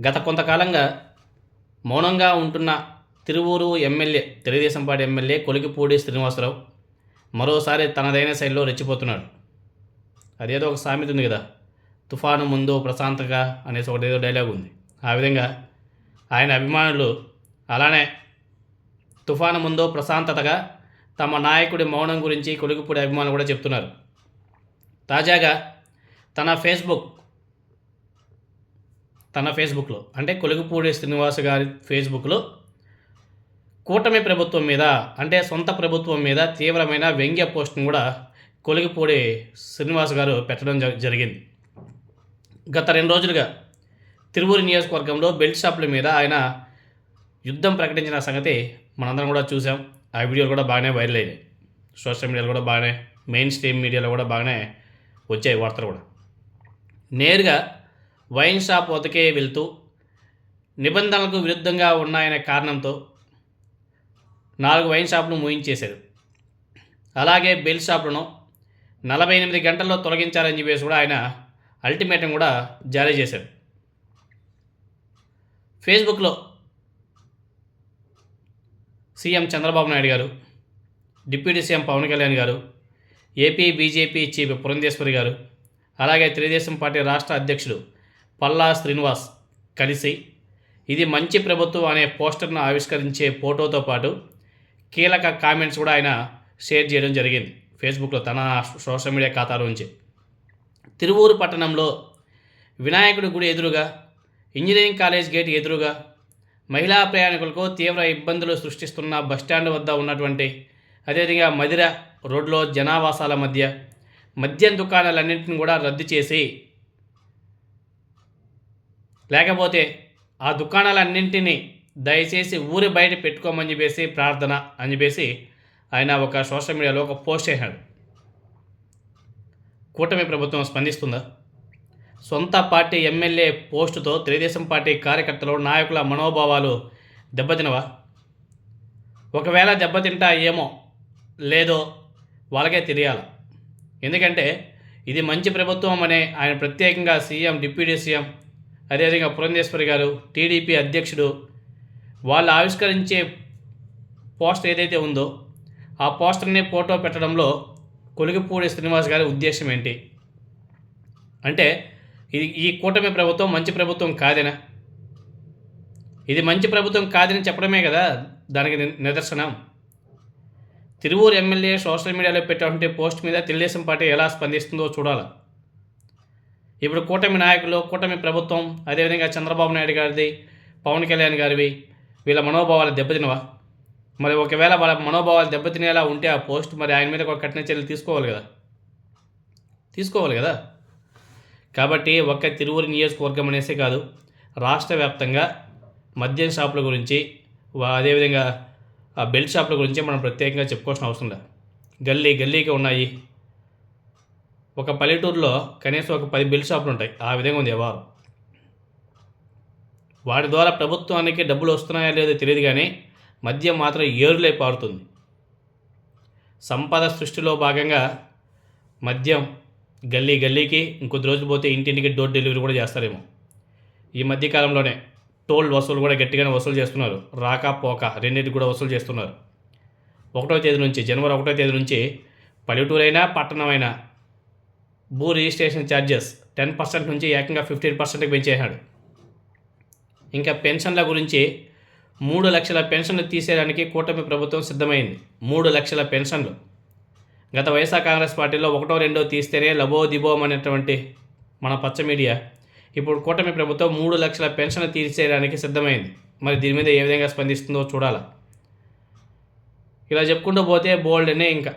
గత కొంతకాలంగా మౌనంగా ఉంటున్న Tiruvuru MLA Telugu Desam party MLA Kolikapudi Srinivasa Rao మరోసారి తనదైన శైలిలో రెచ్చిపోతున్నాడు. అదేదో ఒక సామెత ఉంది కదా తుఫాను ముందు ప్రశాంతగా అనేసి ఒకటి ఏదో డైలాగ్ ఉంది. ఆ విధంగా ఆయన అభిమానులు అలానే తుఫాను ముందు ప్రశాంతతగా తమ నాయకుడి మౌనం గురించి కొలికిపూడి అభిమానులు కూడా చెప్తున్నారు. తాజాగా తన ఫేస్బుక్ తన ఫేస్బుక్లో. అంటే కొలుగుపూడి శ్రీనివాస్ గారి ఫేస్బుక్లో కూటమి ప్రభుత్వం మీద అంటే సొంత ప్రభుత్వం మీద తీవ్రమైన వ్యంగ్య పోస్ట్ను కూడా కొలిగిపూడి శ్రీనివాస్ గారు పెట్టడం జ- జరిగింది. గత రెండు రోజులుగా తిరువూరు నియోజకవర్గంలో బెల్ట్ షాపుల మీద ఆయన యుద్ధం ప్రకటించిన సంగతి మనందరం కూడా చూసాం ఆ వీడియోలు కూడా బాగానే వైరల్ అయినాయి. సోషల్ మీడియాలో కూడా బాగానే మెయిన్ స్ట్రీమ్ మీడియాలో కూడా బాగానే వచ్చాయి వార్తలు కూడా. నేరుగా వైన్ షాప్ వద్దకే వెళ్తూ నిబంధనలకు విరుద్ధంగా ఉన్నాయనే కారణంతో నాలుగు వైన్ షాపులు మూయించేశారు. అలాగే బెల్ షాపులను నలభై ఎనిమిది గంటల్లో తొలగించాలని చెప్పేసి కూడా ఆయన అల్టిమేటం కూడా జారీ చేశారు. ఫేస్బుక్లో సీఎం చంద్రబాబు నాయుడు గారు డిప్యూటీ సీఎం పవన్ కళ్యాణ్ గారు ఏపీ బీజేపీ చీఫ్ పురంధేశ్వరి గారు అలాగే తెలుగుదేశం పార్టీ రాష్ట్ర అధ్యక్షుడు పల్లా శ్రీనివాస్ కలిసి ఇది మంచి ప్రభుత్వం అనే పోస్టర్ను ఆవిష్కరించే ఫోటోతో పాటు కీలక కామెంట్స్ కూడా ఆయన షేర్ చేయడం జరిగింది. ఫేస్బుక్లో తన సోషల్ మీడియా ఖాతాలో నుంచి. తిరువూరు పట్టణంలో వినాయకుడి గుడి ఎదురుగా ఇంజనీరింగ్ కాలేజ్ గేట్ ఎదురుగా మహిళా ప్రయాణికులకు తీవ్ర ఇబ్బందులు సృష్టిస్తున్న బస్టాండ్ వద్ద ఉన్నటువంటి అదేవిధంగా మదిర రోడ్లో జనావాసాల మధ్య మద్యం దుకాణాలన్నింటిని కూడా రద్దు చేసి లేకపోతే ఆ దుకాణాలన్నింటినీ దయచేసి ఊరి బయట పెట్టుకోమని చెప్పేసి ప్రార్థన అని చెప్పేసి ఆయన ఒక సోషల్ మీడియాలో ఒక పోస్ట్ చేశాడు. కూటమి ప్రభుత్వం స్పందిస్తుందా? సొంత పార్టీ ఎమ్మెల్యే పోస్టుతో తెలుగుదేశం పార్టీ కార్యకర్తలు నాయకుల మనోభావాలు దెబ్బతినవా? ఒకవేళ దెబ్బతింటా ఏమో లేదో వాళ్ళకే తెలియాలి. ఎందుకంటే ఇది మంచి ప్రభుత్వం అనే ఆయన ప్రత్యేకంగా సీఎం డిప్యూటీ సీఎం అదేవిధంగా పురంధేశ్వరి గారు టీడీపీ అధ్యక్షుడు వాళ్ళు ఆవిష్కరించే పోస్టర్ ఏదైతే ఉందో ఆ పోస్టర్ని ఫోటో పెట్టడంలో కొలిగిపూడి శ్రీనివాస్ గారి ఉద్దేశం ఏంటి? అంటే ఇది ఈ కూటమి ప్రభుత్వం మంచి ప్రభుత్వం కాదేనా? ఇది మంచి ప్రభుత్వం కాదని చెప్పడమే కదా దానికి నిదర్శనం. తిరువూరు ఎమ్మెల్యే సోషల్ మీడియాలో పెట్టినటువంటి పోస్ట్ మీద తెలుగుదేశం పార్టీ ఎలా స్పందిస్తుందో చూడాలి? ఇప్పుడు కూటమి నాయకులు కూటమి ప్రభుత్వం అదేవిధంగా చంద్రబాబు నాయుడు గారిది పవన్ కళ్యాణ్ గారివి వీళ్ళ మనోభావాలు దెబ్బతినవా? మరి ఒకవేళ వాళ్ళ మనోభావాలు దెబ్బతినేలా ఉంటే ఆ పోస్ట్ మరి ఆయన మీద ఒక కఠిన చర్యలు తీసుకోవాలి కదా? తీసుకోవాలి కదా? కాబట్టి ఒక్క తిరువురు నియోజకవర్గం అనేసే కాదు రాష్ట్ర వ్యాప్తంగా మద్యం షాపుల గురించి అదేవిధంగా ఆ బెల్ట్ షాపుల గురించి మనం ప్రత్యేకంగా చెప్పుకోవాల్సిన అవసరం లేదు. గల్లీ గల్లీకి ఉన్నాయి ఒక పల్లెటూరులో కనీసం ఒక పది బిల్ షాపులు ఉంటాయి. ఆ విధంగా ఉంది వ్యవహారం. వాటి ద్వారా ప్రభుత్వానికి డబ్బులు వస్తున్నాయో లేదో తెలియదు కానీ మద్యం మాత్రం ఏరులై పారుతుంది. సంపద సృష్టిలో భాగంగా మద్యం గల్లీ గల్లీకి ఇంకొద్ది రోజులు పోతే ఇంటింటికి డోర్ డెలివరీ కూడా చేస్తారేమో. ఈ మధ్యకాలంలోనే టోల్ వసూలు కూడా గట్టిగానే వసూలు చేస్తున్నారు. రాక పోక రెండింటికి కూడా వసూలు చేస్తున్నారు. ఒకటో తేదీ నుంచి జనవరి ఒకటో తేదీ నుంచి పల్లెటూరైనా పట్టణమైనా భూ రిజిస్ట్రేషన్ ఛార్జెస్ టెన్ పర్సెంట్ నుంచి ఏకంగా ఫిఫ్టీన్ పర్సెంట్కి పెంచేశాడు. ఇంకా పెన్షన్ల గురించి మూడు లక్షల పెన్షన్లు తీసేయడానికి కూటమి ప్రభుత్వం సిద్ధమైంది. మూడు లక్షల పెన్షన్లు. గత వైఎస్ఆర్ కాంగ్రెస్ పార్టీలో ఒకటో రెండో తీస్తేనే లబో దిబోం అనేటువంటి మన పచ్చ మీడియా ఇప్పుడు కూటమి ప్రభుత్వం మూడు లక్షల పెన్షన్ తీసేయడానికి సిద్ధమైంది. మరి దీని మీద ఏ విధంగా స్పందిస్తుందో చూడాలి? ఇలా చెప్పుకుంటూ పోతే బోల్డ్ అనే ఇంకా.